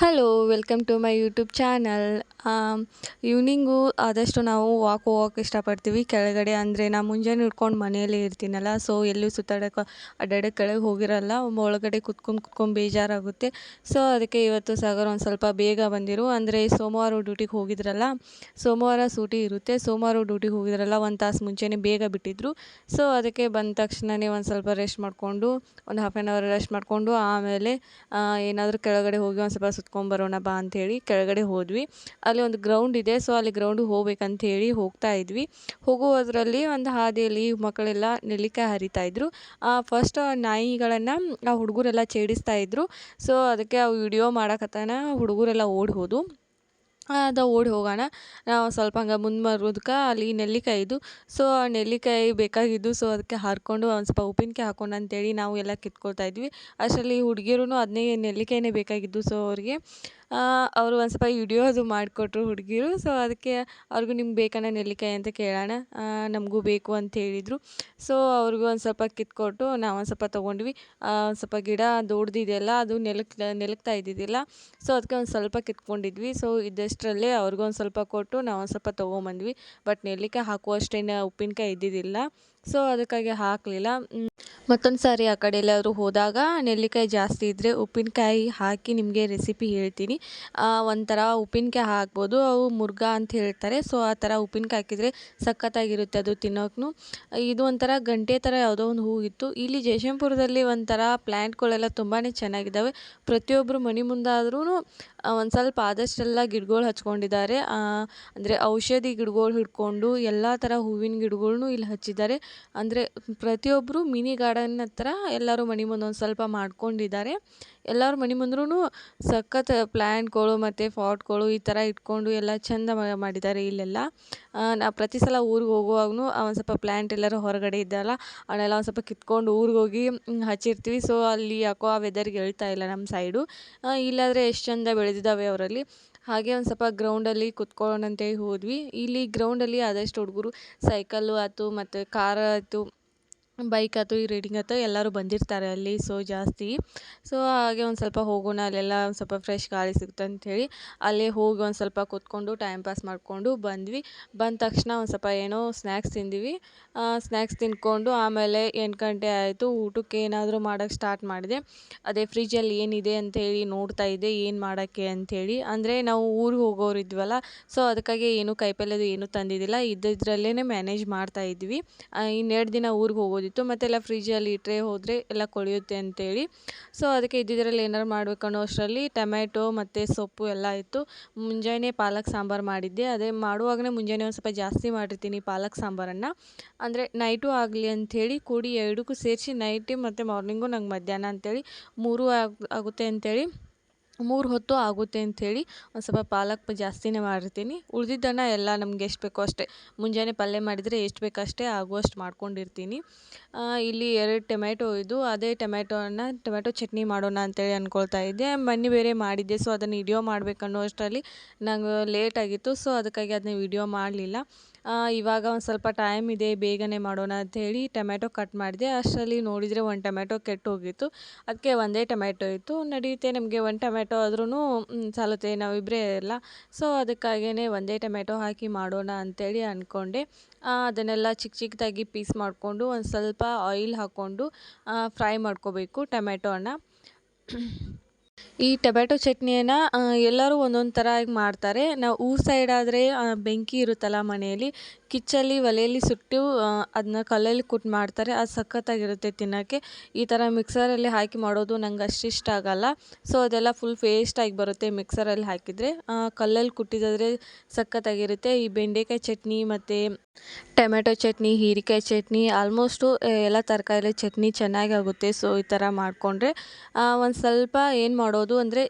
Hello welcome to my YouTube channel evening ಆದಷ್ಟು ನಾವು walk ಹೋಗೋಕೆ ಇಷ್ಟಪಡ್ತೀವಿ. ಕೆಳಗಡೆ ಅಂದರೆ ನಾನು ಮುಂಜಾನೆ ಹಿಡ್ಕೊಂಡು ಮನೆಯಲ್ಲೇ ಇರ್ತೀನಲ್ಲ ಸೊ ಎಲ್ಲೂ ಸುತ್ತಾಡೋಕೆ ಅಡ್ಡಾಡಕ್ಕೆ ಕೆಳಗೆ ಹೋಗಿರಲ್ಲ ಒಳಗಡೆ ಕುತ್ಕೊಂಡು ಕುತ್ಕೊಂಡು ಬೇಜಾರಾಗುತ್ತೆ. ಸೊ ಅದಕ್ಕೆ ಇವತ್ತು ಸಾಗರ್ ಒಂದು ಸ್ವಲ್ಪ ಬೇಗ ಬಂದಿರು. ಅಂದರೆ ಸೋಮವಾರ ಡ್ಯೂಟಿಗೆ ಹೋಗಿದ್ರಲ್ಲ, ಸೋಮವಾರ ಸೂಟಿ ಇರುತ್ತೆ. ಸೋಮವಾರ ಡ್ಯೂಟಿಗೆ ಹೋಗಿದ್ರಲ್ಲ, ಒಂದು ತಾಸು ಮುಂಚೆನೇ ಬೇಗ ಬಿಟ್ಟಿದ್ರು. ಸೊ ಅದಕ್ಕೆ ಬಂದ ತಕ್ಷಣವೇ ಒಂದು ಸ್ವಲ್ಪ ರೆಸ್ಟ್ ಮಾಡಿಕೊಂಡು, ಒಂದು ಹಾಫ್ ಆ್ಯನ್ ಅವರ್ ರೆಸ್ಟ್ ಮಾಡಿಕೊಂಡು, ಆಮೇಲೆ ಏನಾದರೂ ಕೆಳಗಡೆ ಹೋಗಿ ಒಂದು ಸ್ವಲ್ಪ ಸುತ್ಕೊಂಬರೋಣ ಬಾ ಅಂಥೇಳಿ ಕೆಳಗಡೆ ಹೋದ್ವಿ. ಅಲ್ಲಿ ಒಂದು ಗ್ರೌಂಡ್ ಇದೆ. ಸೊ ಅಲ್ಲಿ ಗ್ರೌಂಡಿಗೆ ಹೋಗ್ಬೇಕಂಥೇಳಿ ಹೋಗ್ತಾ ಇದ್ವಿ. ಹೋಗುವುದರಲ್ಲಿ ಒಂದು ಹಾದಿಯಲ್ಲಿ ಮಕ್ಕಳೆಲ್ಲ ನೆಲ್ಲಿಕಾಯಿ ಹರಿತಾ ಇದ್ರು. ಫಸ್ಟ್ ನಾಯಿಗಳನ್ನು ಆ ಹುಡುಗರೆಲ್ಲ ಛೇಡಿಸ್ತಾ ಇದ್ರು. ಸೊ ಅದಕ್ಕೆ ಆ ವಿಡಿಯೋ ಮಾಡಕತ್ತಾನ ಹುಡುಗರೆಲ್ಲ ಓಡಿ ಹೋದು ಅದು ಓಡಿ ಹೋಗೋಣ. ನಾವು ಸ್ವಲ್ಪ ಹಂಗೆ ಮುಂದೆ ಬರೋದಕ್ಕೆ ಅಲ್ಲಿ ನೆಲ್ಲಿಕಾಯಿ ಇದ್ದು ಸೊ ಆ ನೆಲ್ಲಿಕಾಯಿ ಬೇಕಾಗಿದ್ದು ಸೊ ಅದಕ್ಕೆ ಹರ್ಕೊಂಡು ಒಂದು ಸ್ವಲ್ಪ ಉಪ್ಪಿನಕಾಯಿ ಹಾಕೊಂಡು ಅಂತೇಳಿ ನಾವು ಎಲ್ಲ ಕಿತ್ಕೊಳ್ತಾ ಇದ್ವಿ. ಅಷ್ಟರಲ್ಲಿ ಹುಡುಗಿಯರೂ ಅದನ್ನೇ ನೆಲ್ಲಿಕಾಯಿನೇ ಬೇಕಾಗಿದ್ದು ಸೊ ಅವ್ರಿಗೆ. ಅವರು ಒಂದು ಸ್ವಲ್ಪ ವಿಡಿಯೋ ಅದು ಮಾಡಿಕೊಟ್ರು ಹುಡುಗಿರು. ಸೊ ಅದಕ್ಕೆ ಅವ್ರಿಗೂ ನಿಮ್ಗೆ ಬೇಕಣ್ಣ ನೆಲ್ಲಿಕಾಯಿ ಅಂತ ಕೇಳೋಣ. ನಮಗೂ ಬೇಕು ಅಂತ ಹೇಳಿದರು. ಸೊ ಅವ್ರಿಗೂ ಒಂದು ಸ್ವಲ್ಪ ಕಿತ್ಕೊಟ್ಟು ನಾವು ಒಂದು ಸ್ವಲ್ಪ ತೊಗೊಂಡ್ವಿ. ಒಂದು ಸ್ವಲ್ಪ ಗಿಡ ದೊಡ್ಡದಿದೆಯಲ್ಲ ಅದು ನೆಲಕ್, ನೆಲಕ್ತಾ ಇದ್ದಿದ್ದಿಲ್ಲ. ಸೊ ಅದಕ್ಕೆ ಒಂದು ಸ್ವಲ್ಪ ಕಿತ್ಕೊಂಡಿದ್ವಿ. ಸೊ ಇದ್ದಷ್ಟರಲ್ಲೇ ಅವ್ರಿಗೂ ಒಂದು ಸ್ವಲ್ಪ ಕೊಟ್ಟು ನಾವು ಒಂದು ಸ್ವಲ್ಪ ತೊಗೊಂಬಂದ್ವಿ. ಬಟ್ ನೆಲ್ಲಿಕಾಯಿ ಹಾಕುವಷ್ಟೇನು ಉಪ್ಪಿನಕಾಯಿ ಇದ್ದಿದ್ದಿಲ್ಲ. ಸೊ ಅದಕ್ಕಾಗಿ ಹಾಕಲಿಲ್ಲ. ಮತ್ತೊಂದು ಸಾರಿ ಆ ಕಡೆ ಎಲ್ಲಾದರೂ ಹೋದಾಗ ನೆಲ್ಲಿಕಾಯಿ ಜಾಸ್ತಿ ಇದ್ದರೆ ಉಪ್ಪಿನಕಾಯಿ ಹಾಕಿ ನಿಮಗೆ ರೆಸಿಪಿ ಹೇಳ್ತೀನಿ. ಒಂಥರ ಉಪ್ಪಿನಕಾಯಿ ಹಾಕ್ಬೋದು. ಅವು ಮುರ್ಗ ಅಂತ ಹೇಳ್ತಾರೆ. ಸೊ, ಆ ಥರ ಉಪ್ಪಿನಕಾಯಿ ಹಾಕಿದರೆ ಸಖತ್ತಾಗಿರುತ್ತೆ ಅದು ತಿನ್ನೋಕ್ಕೂ ಇದು ಒಂಥರ ಗಂಟೆ ಥರ ಯಾವುದೋ ಒಂದು ಹೂವಿತ್ತು. ಇಲ್ಲಿ ಜಯಶಂಪುರದಲ್ಲಿ ಒಂಥರ ಪ್ಲ್ಯಾಂಟ್ಗಳೆಲ್ಲ ತುಂಬಾ ಚೆನ್ನಾಗಿದ್ದಾವೆ. ಪ್ರತಿಯೊಬ್ಬರು ಮನೆ ಮುಂದಾದ್ರೂ ಒಂದು ಸ್ವಲ್ಪ ಆದಷ್ಟೆಲ್ಲ ಗಿಡಗಳು ಹಚ್ಕೊಂಡಿದ್ದಾರೆ. ಅಂದರೆ ಔಷಧಿ ಗಿಡಗಳು ಹಿಡ್ಕೊಂಡು ಎಲ್ಲ ಥರ ಹೂವಿನ ಗಿಡಗಳ್ನೂ ಇಲ್ಲಿ ಹಚ್ಚಿದ್ದಾರೆ. ಅಂದರೆ ಪ್ರತಿಯೊಬ್ಬರು ಮಿನಿ ಗಾರ್ಡನ್ ಹತ್ರ ಎಲ್ಲರೂ ಮನೆ ಮುಂದೆ ಒಂದು ಸ್ವಲ್ಪ ಮಾಡ್ಕೊಂಡಿದ್ದಾರೆ. ಎಲ್ಲರ ಮನೆ ಮುಂದ್ರೂ ಸಖತ್ ಪ್ಲ್ಯಾಂಟ್ಗಳು ಮತ್ತು ಫಾಟ್ಗಳು ಈ ಥರ ಇಟ್ಕೊಂಡು ಎಲ್ಲ ಚೆಂದ ಮಾಡಿದ್ದಾರೆ ಇಲ್ಲೆಲ್ಲ. ನಾವು ಪ್ರತಿ ಸಲ ಊರಿಗೆ ಹೋಗುವಾಗೂ ಒಂದು ಸ್ವಲ್ಪ ಪ್ಲ್ಯಾಂಟ್ ಎಲ್ಲರೂ ಹೊರಗಡೆ ಇದ್ದಲ್ಲ ಅವನ್ನೆಲ್ಲ ಒಂದು ಸ್ವಲ್ಪ ಕಿತ್ಕೊಂಡು ಊರಿಗೆ ಹೋಗಿ ಹಚ್ಚಿರ್ತೀವಿ. ಸೊ ಅಲ್ಲಿ ಯಾಕೋ ಆ ವೆದರ್ಗೆ ಹೇಳ್ತಾ ಇಲ್ಲ ನಮ್ಮ ಸೈಡು ಇಲ್ಲಾದರೆ ಎಷ್ಟು ಚೆಂದ ಬೆಳೆದಿದ್ದಾವೆ ಅವರಲ್ಲಿ. ಹಾಗೆ ಒಂದು ಸ್ವಲ್ಪ ಗ್ರೌಂಡಲ್ಲಿ ಕುತ್ಕೊಳ್ಳೋಣ ಅಂತೇಳಿ ಹೋದ್ವಿ. ಇಲ್ಲಿ ಗ್ರೌಂಡಲ್ಲಿ ಆದಷ್ಟು ಹುಡುಗರು ಸೈಕಲ್ಲು ಆಯ್ತು, ಮತ್ತು ಕಾರ್ ಆಯಿತು ಬೈಕ್ ಆಯ್ತು ಈ ರೈಡಿಂಗ್ ಆಯ್ತು ಎಲ್ಲರೂ ಬಂದಿರ್ತಾರೆ ಅಲ್ಲಿ ಸೊ ಜಾಸ್ತಿ. ಸೊ ಹಾಗೆ ಒಂದು ಸ್ವಲ್ಪ ಹೋಗೋಣ, ಅಲ್ಲೆಲ್ಲ ಒಂದು ಸ್ವಲ್ಪ ಫ್ರೆಶ್ ಗಾಳಿ ಸಿಗುತ್ತೆ ಅಂಥೇಳಿ ಅಲ್ಲೇ ಹೋಗಿ ಒಂದು ಸ್ವಲ್ಪ ಕೂತ್ಕೊಂಡು ಟೈಮ್ ಪಾಸ್ ಮಾಡಿಕೊಂಡು ಬಂದ್ವಿ. ಬಂದ ತಕ್ಷಣ ಒಂದು ಸ್ವಲ್ಪ ಏನೋ ಸ್ನ್ಯಾಕ್ಸ್ ತಿಂದ್ವಿ. ಸ್ನ್ಯಾಕ್ಸ್ ತಿಂದ್ಕೊಂಡು ಆಮೇಲೆ ಎಂಟು ಗಂಟೆ ಆಯಿತು, ಊಟಕ್ಕೆ ಏನಾದರೂ ಮಾಡೋಕ್ಕೆ ಸ್ಟಾರ್ಟ್ ಮಾಡಿದೆ. ಅದೇ ಫ್ರಿಜ್ಜಲ್ಲಿ ಏನಿದೆ ಅಂಥೇಳಿ ನೋಡ್ತಾ ಇದ್ದೆ, ಏನು ಮಾಡೋಕ್ಕೆ ಅಂಥೇಳಿ ಅಂದರೆ ನಾವು ಊರಿಗೆ ಹೋಗೋರು ಇದ್ವಲ್ಲ ಸೊ ಅದಕ್ಕಾಗಿ ಏನು ಕಾಯಿಪಲ್ಯದು ಏನೂ ತಂದಿದ್ದಿಲ್ಲ ಇದ್ದಿದ್ರಲ್ಲೇ ಮ್ಯಾನೇಜ್ ಮಾಡ್ತಾ ಇದ್ವಿ. ಇನ್ನೆರಡು ದಿನ ಊರಿಗೆ ಹೋಗೋದು ಇತ್ತು ಮತ್ತೆಲ್ಲ ಫ್ರಿಜ್ಜಲ್ಲಿ ಇಟ್ಟರೆ ಹೋದರೆ ಎಲ್ಲ ಕೊಳೆಯುತ್ತೆ ಅಂತೇಳಿ. ಸೊ ಅದಕ್ಕೆ ಇದ್ದಿದ್ರಲ್ಲಿ ಏನಾರು ಮಾಡಬೇಕು ಅನ್ನೋ ಅಷ್ಟರಲ್ಲಿ ಟೊಮ್ಯಾಟೊ ಮತ್ತು ಸೊಪ್ಪು ಎಲ್ಲ ಇತ್ತು. ಮುಂಜಾನೆ ಪಾಲಕ್ ಸಾಂಬಾರು ಮಾಡಿದ್ದೆ. ಅದೇ ಮಾಡುವಾಗಲೇ ಮುಂಜಾನೆ ಒಂದು ಸ್ವಲ್ಪ ಜಾಸ್ತಿ ಮಾಡಿರ್ತೀನಿ ಪಾಲಕ್ ಸಾಂಬಾರನ್ನು. ಅಂದರೆ ನೈಟು ಆಗಲಿ ಅಂಥೇಳಿ ಕೂಡಿ ಎರಡಕ್ಕೂ ಸೇರಿಸಿ ನೈಟಿ ಮತ್ತು ಮಾರ್ನಿಂಗು ನಂಗೆ ಮಧ್ಯಾಹ್ನ ಅಂತೇಳಿ ಮೂರು ಆಗುತ್ತೆ ಅಂಥೇಳಿ ಮೂರು ಹೊತ್ತು ಆಗುತ್ತೆ ಅಂಥೇಳಿ ಒಂದು ಸ್ವಲ್ಪ ಪಾಲಕ್ ಜಾಸ್ತಿನೇ ಮಾಡಿರ್ತೀನಿ. ಉಳಿದಿದ್ದನ್ನು ಎಲ್ಲ ನಮ್ಗೆ ಎಷ್ಟು ಬೇಕೋ ಅಷ್ಟೇ. ಮುಂಜಾನೆ ಪಲ್ಯ ಮಾಡಿದರೆ ಎಷ್ಟು ಬೇಕೋ ಅಷ್ಟೇ ಆಗುವಷ್ಟು ಮಾಡ್ಕೊಂಡಿರ್ತೀನಿ. ಇಲ್ಲಿ ಎರಡು ಟೊಮ್ಯಾಟೊ ಇದು, ಅದೇ ಟೊಮ್ಯಾಟೋನ, ಟೊಮ್ಯಾಟೊ ಚಟ್ನಿ ಮಾಡೋಣ ಅಂತೇಳಿ ಅಂದ್ಕೊಳ್ತಾ ಇದ್ದೆ. ಮೊನ್ನೆ ಬೇರೆ ಮಾಡಿದ್ದೆ, ಸೊ ಅದನ್ನು ವಿಡಿಯೋ ಮಾಡಬೇಕನ್ನೋ ಅಷ್ಟರಲ್ಲಿ ನಂಗೆ ಲೇಟ್ ಆಗಿತ್ತು, ಸೊ ಅದಕ್ಕಾಗಿ ಅದನ್ನ ವಿಡಿಯೋ ಮಾಡಲಿಲ್ಲ. ಇವಾಗ ಒಂದು ಸ್ವಲ್ಪ ಟೈಮ್ ಇದೆ, ಬೇಗನೆ ಮಾಡೋಣ ಅಂಥೇಳಿ ಟೊಮೆಟೊ ಕಟ್ ಮಾಡಿದೆ. ಅಷ್ಟರಲ್ಲಿ ನೋಡಿದರೆ ಒಂದು ಟೊಮೆಟೊ ಕೆಟ್ಟು ಹೋಗಿತ್ತು. ಅದಕ್ಕೆ ಒಂದೇ ಟೊಮೆಟೊ ಇತ್ತು. ನಡೆಯುತ್ತೆ ನಮಗೆ ಒಂದು ಟೊಮೆಟೊ ಆದ್ರೂ ಸಾಲುತ್ತೆ ನಾವಿಬ್ಬರೇ ಇಲ್ಲ. ಸೊ ಅದಕ್ಕಾಗಿಯೇ ಒಂದೇ ಟೊಮೆಟೊ ಹಾಕಿ ಮಾಡೋಣ ಅಂಥೇಳಿ ಅಂದ್ಕೊಂಡೆ ಅದನ್ನೆಲ್ಲ ಚಿಕ್ಕ ಚಿಕ್ಕದಾಗಿ ಪೀಸ್ ಮಾಡಿಕೊಂಡು ಒಂದು ಸ್ವಲ್ಪ ಆಯಿಲ್ ಹಾಕ್ಕೊಂಡು ಫ್ರೈ ಮಾಡ್ಕೋಬೇಕು ಟೊಮೆಟೊನ ಈ ಟೊಮೆಟೊ ಚಟ್ನಿಯನ್ನು ಎಲ್ಲರೂ ಒಂದೊಂದು ಥರ ಮಾಡ್ತಾರೆ. ನಾವು ಊರ್ ಸೈಡ್ ಆದರೆ ಬೆಂಕಿ ಇರುತ್ತಲ್ಲ ಮನೆಯಲ್ಲಿ, ಕಿಚ್ಚಲ್ಲಿ ಒಲೆಯಲ್ಲಿ ಸುಟ್ಟು ಅದನ್ನ ಕಲ್ಲಲ್ಲಿ ಕುಟ್ಟು ಮಾಡ್ತಾರೆ. ಅದು ಸಖತ್ತಾಗಿರುತ್ತೆ ತಿನ್ನೋಕ್ಕೆ. ಈ ಥರ ಮಿಕ್ಸರಲ್ಲಿ ಹಾಕಿ ಮಾಡೋದು ನಂಗೆ ಅಷ್ಟು ಇಷ್ಟ ಆಗೋಲ್ಲ. ಸೊ ಅದೆಲ್ಲ ಫುಲ್ ಫೇಸ್ಟಾಗಿ ಬರುತ್ತೆ ಮಿಕ್ಸರಲ್ಲಿ ಹಾಕಿದರೆ. ಕಲ್ಲಲ್ಲಿ ಕುಟ್ಟಿದಾದರೆ ಸಖತ್ತಾಗಿರುತ್ತೆ. ಈ ಬೆಂಡೆಕಾಯಿ ಚಟ್ನಿ ಮತ್ತು ಟೊಮೆಟೊ ಚಟ್ನಿ, ಹೀರಿಕಾಯಿ ಚಟ್ನಿ ಆಲ್ಮೋಸ್ಟು ಎಲ್ಲ ತರಕಾರಿ ಚಟ್ನಿ ಚೆನ್ನಾಗಿ ಆಗುತ್ತೆ. ಸೊ ಈ ಥರ ಮಾಡಿಕೊಂಡ್ರೆ ಒಂದು ಸ್ವಲ್ಪ ಏನು ಮಾಡೋದು ಅಂದರೆ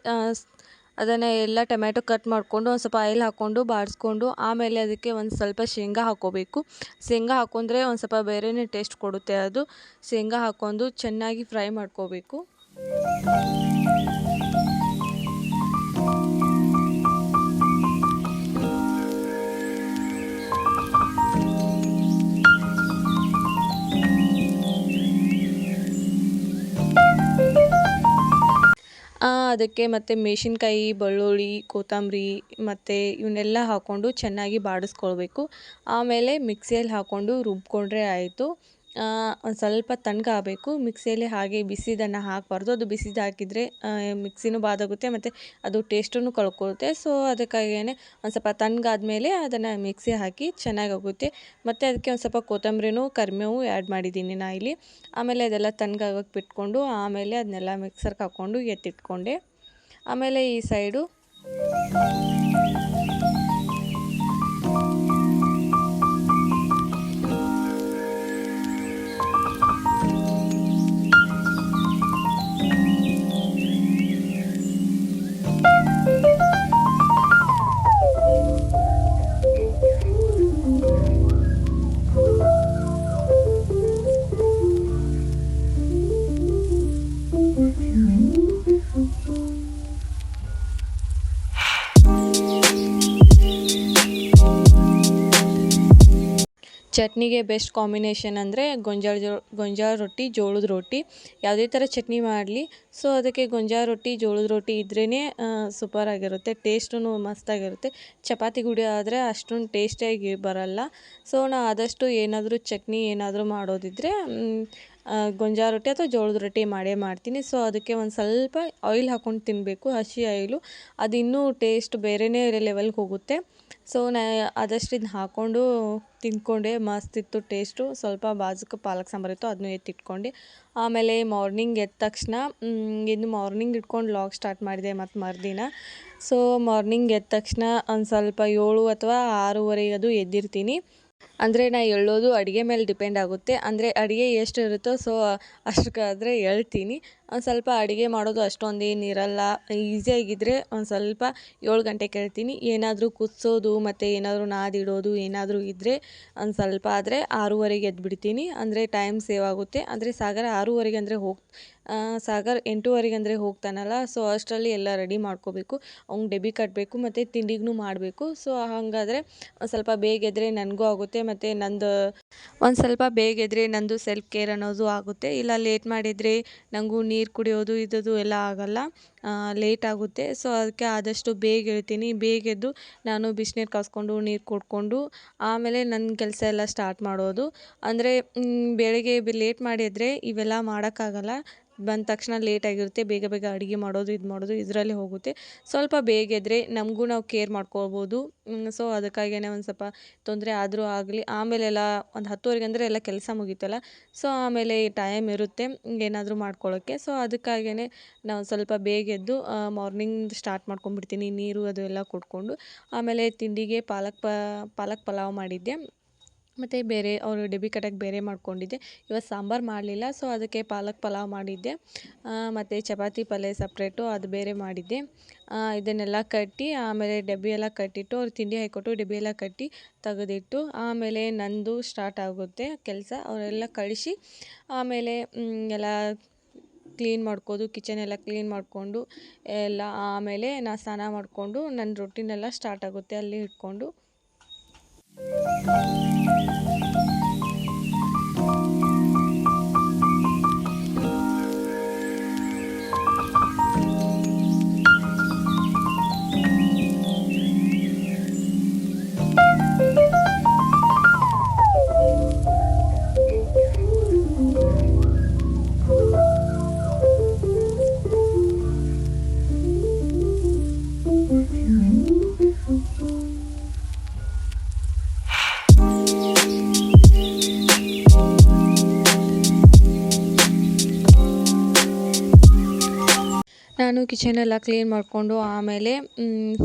ಅದನ್ನು ಎಲ್ಲ ಟೊಮೆಟೊ ಕಟ್ ಮಾಡಿಕೊಂಡು ಒಂದು ಸ್ವಲ್ಪ ಆಯಿಲ್ ಹಾಕ್ಕೊಂಡು ಬಾಡಿಸ್ಕೊಂಡು ಆಮೇಲೆ ಅದಕ್ಕೆ ಒಂದು ಸ್ವಲ್ಪ ಶೇಂಗಾ ಹಾಕ್ಕೋಬೇಕು ಶೇಂಗಾ ಹಾಕೊಂಡ್ರೆ ಒಂದು ಸ್ವಲ್ಪ ಬೇರೆಯೇ ಟೇಸ್ಟ್ ಕೊಡುತ್ತೆ ಅದು. ಶೇಂಗಾ ಹಾಕ್ಕೊಂಡು ಚೆನ್ನಾಗಿ ಫ್ರೈ ಮಾಡ್ಕೋಬೇಕು. ಅದಕ್ಕೆ ಮತ್ತು ಮೆಣಸಿನ್ಕಾಯಿ, ಬೆಳ್ಳುಳ್ಳಿ, ಕೊತ್ತಂಬರಿ ಮತ್ತು ಇವನ್ನೆಲ್ಲ ಹಾಕ್ಕೊಂಡು ಚೆನ್ನಾಗಿ ಬಾಡಿಸ್ಕೊಳ್ಬೇಕು. ಆಮೇಲೆ ಮಿಕ್ಸಿಯಲ್ಲಿ ಹಾಕ್ಕೊಂಡು ರುಬ್ಕೊಂಡ್ರೆ ಆಯಿತು. ಒಂದು ಸ್ವಲ್ಪ ತಣ್ಣಗಾಗಬೇಕು ಮಿಕ್ಸಿಯಲ್ಲಿ ಹಾಗೆ ಬಿಸಿದನ್ನು ಹಾಕಬಾರ್ದು. ಅದು ಬಿಸಿದು ಹಾಕಿದರೆ ಮಿಕ್ಸಿನೂ ಬಾದಾಗುತ್ತೆ ಮತ್ತು ಅದು ಟೇಸ್ಟನ್ನು ಕಳ್ಕೊಳ್ಳುತ್ತೆ ಸೊ ಅದಕ್ಕಾಗಿಯೇ ಒಂದು ಸ್ವಲ್ಪ ತಣ್ಣಗಾದ್ಮೇಲೆ ಅದನ್ನು ಮಿಕ್ಸಿ ಹಾಕಿ ಚೆನ್ನಾಗಾಗುತ್ತೆ ಮತ್ತು ಅದಕ್ಕೆ ಒಂದು ಸ್ವಲ್ಪ ಕೊತ್ತಂಬರಿನೂ, ಕರಿಮೇವು ಆ್ಯಡ್ ಮಾಡಿದ್ದೀನಿ ನಾ ಇಲ್ಲಿ. ಆಮೇಲೆ ಅದೆಲ್ಲ ತಣ್ಣಗಾಗೋಕೆ ಬಿಟ್ಕೊಂಡು ಆಮೇಲೆ ಅದನ್ನೆಲ್ಲ ಮಿಕ್ಸರ್ಗೆ ಹಾಕ್ಕೊಂಡು ಎತ್ತಿಟ್ಕೊಂಡೆ. ಆಮೇಲೆ ಈ ಸೈಡು ಚಟ್ನಿಗೆ ಬೆಸ್ಟ್ ಕಾಂಬಿನೇಷನ್ ಅಂದರೆ ಗೊಂಜಾಳ ಜೋ ಗೊಂಜಾಳ ರೊಟ್ಟಿ ಜೋಳದ ರೊಟ್ಟಿ. ಯಾವುದೇ ಥರ ಚಟ್ನಿ ಮಾಡಲಿ ಸೊ ಅದಕ್ಕೆ ಗೊಂಜಾಳ ರೊಟ್ಟಿ, ಜೋಳದ ರೊಟ್ಟಿ ಇದ್ರೇ ಸೂಪರಾಗಿರುತ್ತೆ ಟೇಸ್ಟೂ ಮಸ್ತಾಗಿರುತ್ತೆ. ಚಪಾತಿ ಗುಡಿ ಆದರೆ ಅಷ್ಟೊಂದು ಟೇಸ್ಟಿಯಾಗಿ ಬರಲ್ಲ. ಸೊ ನಾ ಆದಷ್ಟು ಏನಾದರೂ ಚಟ್ನಿ ಏನಾದರೂ ಮಾಡೋದಿದ್ದರೆ ಗೊಂಜಾಳ ರೊಟ್ಟಿ ಅಥವಾ ಜೋಳದ ರೊಟ್ಟಿ ಮಾಡೇ ಮಾಡ್ತೀನಿ. ಸೊ ಅದಕ್ಕೆ ಒಂದು ಸ್ವಲ್ಪ ಆಯಿಲ್ ಹಾಕ್ಕೊಂಡು ತಿನ್ನಬೇಕು ಹಸಿ ಆಯಿಲು ಅದು ಇನ್ನೂ ಟೇಸ್ಟ್ ಬೇರೆಯೇ ಲೆವೆಲ್ಗೆ ಹೋಗುತ್ತೆ. ಸೊ ನಾ ಆದಷ್ಟು ಇದನ್ನ ಹಾಕ್ಕೊಂಡು ತಿಂದ್ಕೊಂಡೆ ಮಸ್ತಿತ್ತು ಟೇಸ್ಟು ಸ್ವಲ್ಪ ಬಾಜುಕ ಪಾಲಕ್ ಸಾಂಬಾರಿತ್ತು ಅದನ್ನೂ ಎತ್ತಿಟ್ಕೊಂಡೆ ಆಮೇಲೆ ಮಾರ್ನಿಂಗ್ ಎದ್ದ ತಕ್ಷಣ ಇನ್ನು ಮಾರ್ನಿಂಗ್ ಇಟ್ಕೊಂಡು ಲಾಗ್ ಸ್ಟಾರ್ಟ್ ಮಾಡಿದೆ ಮತ್ತು ಮರುದಿನ. ಸೊ ಮಾರ್ನಿಂಗ್ ಎದ್ದ ತಕ್ಷಣ ಒಂದು ಸ್ವಲ್ಪ ಏಳು ಅಥವಾ ಆರೂವರೆಗೆ ಅದು ಎದ್ದಿರ್ತೀನಿ. ಅಂದರೆ ನಾ ಎಳ್ಳೋದು ಅಡುಗೆ ಮೇಲೆ ಡಿಪೆಂಡ್ ಆಗುತ್ತೆ. ಅಂದರೆ ಅಡುಗೆ ಎಷ್ಟು ಇರುತ್ತೋ ಸೊ ಅಷ್ಟಕ್ಕಾದರೆ ಹೇಳ್ತೀನಿ. ಒಂದು ಸ್ವಲ್ಪ ಅಡುಗೆ ಮಾಡೋದು ಅಷ್ಟೊಂದು ಏನು ಇರಲ್ಲ ಈಸಿಯಾಗಿದ್ದರೆ ಒಂದು ಸ್ವಲ್ಪ ಏಳು ಗಂಟೆಗೆ ಕೇಳ್ತೀನಿ. ಏನಾದರೂ ಕುದಿಸೋದು ಮತ್ತು ಏನಾದರೂ ನಾದಿಡೋದು ಏನಾದರೂ ಇದ್ದರೆ ಒಂದು ಸ್ವಲ್ಪ ಆದರೆ ಆರೂವರೆಗೆ ಎದ್ದುಬಿಡ್ತೀನಿ ಅಂದರೆ ಟೈಮ್ ಸೇವ್ ಆಗುತ್ತೆ. ಅಂದರೆ ಸಾಗರ ಆರೂವರೆಗೆ ಅಂದರೆ ಹೋಗಿ ಸಾಗರ್ ಎಂಟೂವರೆಗೆ ಅಂದರೆ ಹೋಗ್ತಾನಲ್ಲ ಸೊ ಅಷ್ಟರಲ್ಲಿ ಎಲ್ಲ ರೆಡಿ ಮಾಡ್ಕೋಬೇಕು. ಅವ್ನಿಗೆ ಡೆಬಿ ಕಟ್ಟಬೇಕು ಮತ್ತು ತಿಂಡಿಗೂ ಮಾಡಬೇಕು. ಸೊ ಹಾಗಾದರೆ ಒಂದು ಸ್ವಲ್ಪ ಬೇಗ ಎದ್ರೆ ನನಗೂ ಆಗುತ್ತೆ, ಮತ್ತು ನಂದು ಒಂದು ಸ್ವಲ್ಪ ಬೇಗ ಎದ್ರೆ ನಂದು ಸೆಲ್ಫ್ ಕೇರ್ ಅನ್ನೋದು ಆಗುತ್ತೆ. ಇಲ್ಲ ಲೇಟ್ ಮಾಡಿದರೆ ನನಗೂ ನೀರು ಕುಡಿಯೋದು ಇದ್ದದ್ದು ಎಲ್ಲ ಆಗೋಲ್ಲ ಲೇಟ್ ಆಗುತ್ತೆ. ಸೊ ಅದಕ್ಕೆ ಆದಷ್ಟು ಬೇಗ ಹೇಳ್ತೀನಿ. ಬೇಗ ಎದ್ದು ನಾನು ಬಿಸ್ನೀರು ಕಾಸ್ಕೊಂಡು ನೀರು ಕುಡ್ಕೊಂಡು ಆಮೇಲೆ ನನ್ನ ಕೆಲಸ ಎಲ್ಲ ಸ್ಟಾರ್ಟ್ ಮಾಡೋದು. ಅಂದರೆ ಬೆಳಗ್ಗೆ ಲೇಟ್ ಮಾಡಿದರೆ ಇವೆಲ್ಲ ಮಾಡೋಕ್ಕಾಗಲ್ಲ. ಬಂದ ತಕ್ಷಣ ಲೇಟಾಗಿರುತ್ತೆ ಬೇಗ ಬೇಗ ಅಡುಗೆ ಮಾಡೋದು, ಇದು ಮಾಡೋದು ಇದರಲ್ಲೇ ಹೋಗುತ್ತೆ. ಸ್ವಲ್ಪ ಬೇಗ ಎದ್ದರೆ ನಮಗೂ ನಾವು ಕೇರ್ ಮಾಡ್ಕೋಬೋದು ಸೊ ಅದಕ್ಕಾಗಿಯೇ ಒಂದು ಸ್ವಲ್ಪ ತೊಂದರೆ ಆದರೂ ಆಗಲಿ. ಆಮೇಲೆಲ್ಲ ಒಂದು ಹತ್ತುವರೆಗೆ ಅಂದರೆ ಎಲ್ಲ ಕೆಲಸ ಮುಗೀತಲ್ಲ ಸೊ ಆಮೇಲೆ ಟೈಮ್ ಇರುತ್ತೆ ಏನಾದರೂ ಮಾಡ್ಕೊಳ್ಳೋಕ್ಕೆ ಸೊ ಅದಕ್ಕಾಗಿಯೇ ನಾವು ಸ್ವಲ್ಪ ಬೇಗ ಎದ್ದು ಮಾರ್ನಿಂಗ್ ಸ್ಟಾರ್ಟ್ ಮಾಡ್ಕೊಂಡ್ಬಿಡ್ತೀನಿ, ನೀರು ಅದು ಎಲ್ಲ ಕುಡ್ಕೊಂಡು. ಆಮೇಲೆ ತಿಂಡಿಗೆ ಪಾಲಕ್ ಪಾಲಕ್ ಪಲಾವ್ ಮಾಡಿದ್ದೆ. ಮತ್ತು ಬೇರೆ ಅವರು ಡೆಬಿ ಕಟ್ಟಕ್ಕೆ ಬೇರೆ ಮಾಡಿಕೊಂಡಿದ್ದೆ. ಇವತ್ತು ಸಾಂಬಾರು ಮಾಡಲಿಲ್ಲ ಸೊ ಅದಕ್ಕೆ ಪಾಲಕ್ ಪಲಾವ್ ಮಾಡಿದ್ದೆ. ಮತ್ತು ಚಪಾತಿ ಪಲ್ಯ ಸಪ್ರೇಟು ಅದು ಬೇರೆ ಮಾಡಿದ್ದೆ. ಇದನ್ನೆಲ್ಲ ಕಟ್ಟಿ, ಆಮೇಲೆ ಡಬ್ಬಿ ಎಲ್ಲ ಕಟ್ಟಿಟ್ಟು, ಅವ್ರು ತಿಂಡಿ ಹಾಕಿಕೊಟ್ಟು ಡಬ್ಬಿ ಎಲ್ಲ ಕಟ್ಟಿ ತೆಗೆದಿಟ್ಟು, ಆಮೇಲೆ ನಂದು ಸ್ಟಾರ್ಟ್ ಆಗುತ್ತೆ ಕೆಲಸ. ಅವರೆಲ್ಲ ಕಳಿಸಿ, ಆಮೇಲೆ ಎಲ್ಲ ಕ್ಲೀನ್ ಮಾಡ್ಕೋದು ಕಿಚನ್ ಎಲ್ಲ ಕ್ಲೀನ್ ಮಾಡಿಕೊಂಡು, ಎಲ್ಲ ಆಮೇಲೆ ನಾ ಸ್ನಾನ ಮಾಡಿಕೊಂಡು ನನ್ನ ರೊಟ್ಟಿನೆಲ್ಲ ಸ್ಟಾರ್ಟ್ ಆಗುತ್ತೆ ಅಲ್ಲಿ ಇಟ್ಕೊಂಡು. ನಾನು ಕಿಚನೆಲ್ಲ ಕ್ಲೀನ್ ಮಾಡಿಕೊಂಡು ಆಮೇಲೆ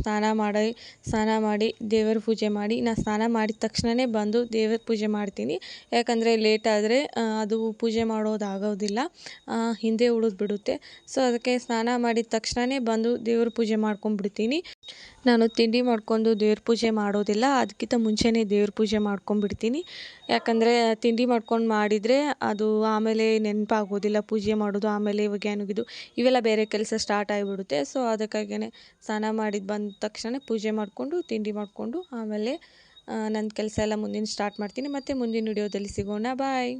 ಸ್ನಾನ ಮಾಡಿ ಸ್ನಾನ ಮಾಡಿ, ದೇವರ ಪೂಜೆ ಮಾಡಿ ನಾನು ಸ್ನಾನ ಮಾಡಿದ ತಕ್ಷಣವೇ ಬಂದು ದೇವರ ಪೂಜೆ ಮಾಡ್ತೀನಿ. ಯಾಕಂದರೆ ಲೇಟ್ ಆದರೆ ಅದು ಪೂಜೆ ಮಾಡೋದು ಆಗೋದಿಲ್ಲ. ಹಿಂದೆ ಉಳಿದು ಬಿಡುತ್ತೆ. ಸೊ ಅದಕ್ಕೆ ಸ್ನಾನ ಮಾಡಿದ ತಕ್ಷಣವೇ ಬಂದು ದೇವ್ರ ಪೂಜೆ ಮಾಡ್ಕೊಂಡ್ಬಿಡ್ತೀನಿ. ನಾನು ತಿಂಡಿ ಮಾಡ್ಕೊಂಡು ದೇವ್ರ ಪೂಜೆ ಮಾಡೋದಿಲ್ಲ ಅದಕ್ಕಿಂತ ಮುಂಚೆನೇ ದೇವ್ರ ಪೂಜೆ ಮಾಡ್ಕೊಂಡ್ಬಿಡ್ತೀನಿ. ಯಾಕಂದರೆ ತಿಂಡಿ ಮಾಡ್ಕೊಂಡು ಮಾಡಿದರೆ ಅದು ಆಮೇಲೆ ನೆನಪಾಗೋದಿಲ್ಲ, ಪೂಜೆ ಮಾಡೋದು ಆಮೇಲೆ ಇವಾಗ ಏನಾಗಿದ್ದು. ಇವೆಲ್ಲ ಬೇರೆ ಕೆಲಸ ಸ್ಟಾರ್ಟ್ ಆಗಿಬಿಡುತ್ತೆ. ಸೊ ಅದಕ್ಕಾಗಿಯೇ ಸ್ನಾನ ಮಾಡಿದ್ದು ಬಂದ ತಕ್ಷಣ ಪೂಜೆ ಮಾಡಿಕೊಂಡು, ತಿಂಡಿ ಮಾಡಿಕೊಂಡು ಆಮೇಲೆ ನನ್ನ ಕೆಲಸ ಎಲ್ಲ ಮುಂದಿನ ಸ್ಟಾರ್ಟ್ ಮಾಡ್ತೀನಿ. ಮತ್ತು ಮುಂದಿನ ವಿಡಿಯೋದಲ್ಲಿ ಸಿಗೋಣ. ಬಾಯ್